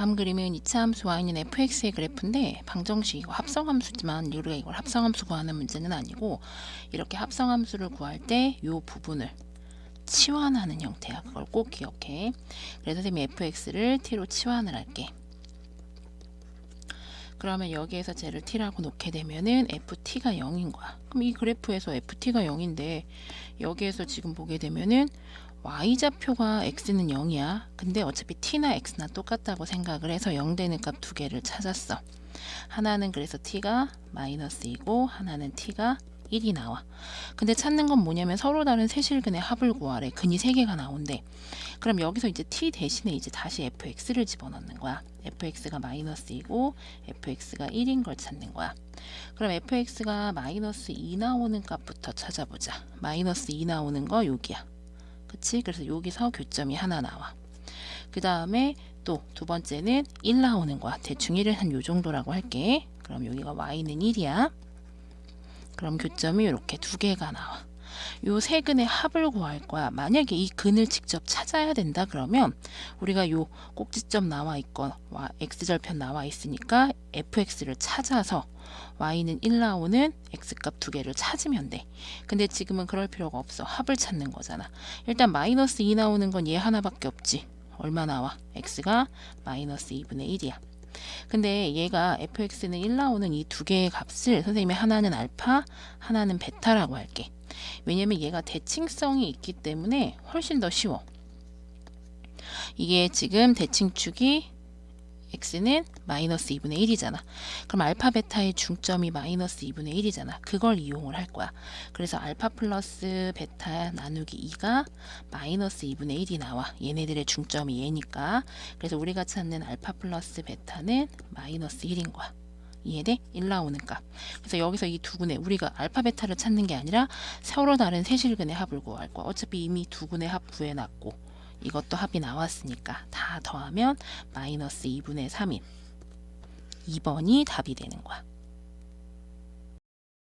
다음 그림은 이차 함수 y는 fx의 그래프인데 방정식 이거 합성함수지만 우리가 이걸 합성함수 구하는 문제는 아니고 이렇게 합성함수를 구할 때 이 부분을 치환하는 형태야. 그걸 꼭 기억해. 그래서 선생님이 fx를 t로 치환을 할게. 그러면 여기에서 쟤를 t라고 놓게 되면은 ft가 0인 거야. 그럼 이 그래프에서 ft가 0인데 여기에서 지금 보게 되면은 y좌표가 x는 0이야. 근데 어차피 t나 x나 똑같다고 생각을 해서 0 되는 값 두 개를 찾았어. 하나는 그래서 t가 마이너스이고 하나는 t가 1이 나와. 근데 찾는 건 뭐냐면 서로 다른 세실근의 합을 구하래. 근이 세 개가 나온대. 그럼 여기서 이제 t 대신에 이제 다시 fx를 집어넣는 거야. fx가 마이너스이고 fx가 1인 걸 찾는 거야. 그럼 fx가 마이너스 2 나오는 값부터 찾아보자. 마이너스 2 나오는 거 여기야. 그치? 그래서 여기서 교점이 하나 나와. 그 다음에 또 두 번째는 1 나오는 거야. 대충 1은 한요 정도라고 할게. 그럼 여기가 y는 1이야. 그럼 교점이 이렇게 두 개가 나와. 요 세 근의 합을 구할 거야. 만약에 이 근을 직접 찾아야 된다 그러면 우리가 요 꼭지점 나와 있건 x절편 나와 있으니까 fx를 찾아서 y는 1 나오는 x값 두 개를 찾으면 돼. 근데 지금은 그럴 필요가 없어. 합을 찾는 거잖아. 일단 마이너스 2 나오는 건 얘 하나밖에 없지. 얼마 나와? x가 마이너스 2분의 1이야. 근데 얘가 fx는 1 나오는 이 두 개의 값을 선생님이 하나는 알파, 하나는 베타라고 할게. 왜냐면 얘가 대칭성이 있기 때문에 훨씬 더 쉬워. 이게 지금 대칭축이 x는 마이너스 2분의 1이잖아. 그럼 알파 베타의 중점이 마이너스 2분의 1이잖아. 그걸 이용을 할 거야. 그래서 알파 플러스 베타 나누기 2가 마이너스 2분의 1이 나와. 얘네들의 중점이 얘니까. 그래서 우리가 찾는 알파 플러스 베타는 마이너스 1인 거야. 이해돼? 1 나오는 값. 그래서 여기서 이두 근의 우리가 알파 베타를 찾는 게 아니라 서로 다른 세실근의 합을 구할 거야. 어차피 이미 두 근의 합 구해놨고 이것도 합이 나왔으니까 다 더하면 마이너스 2분의 3인 2번이 답이 되는 거야.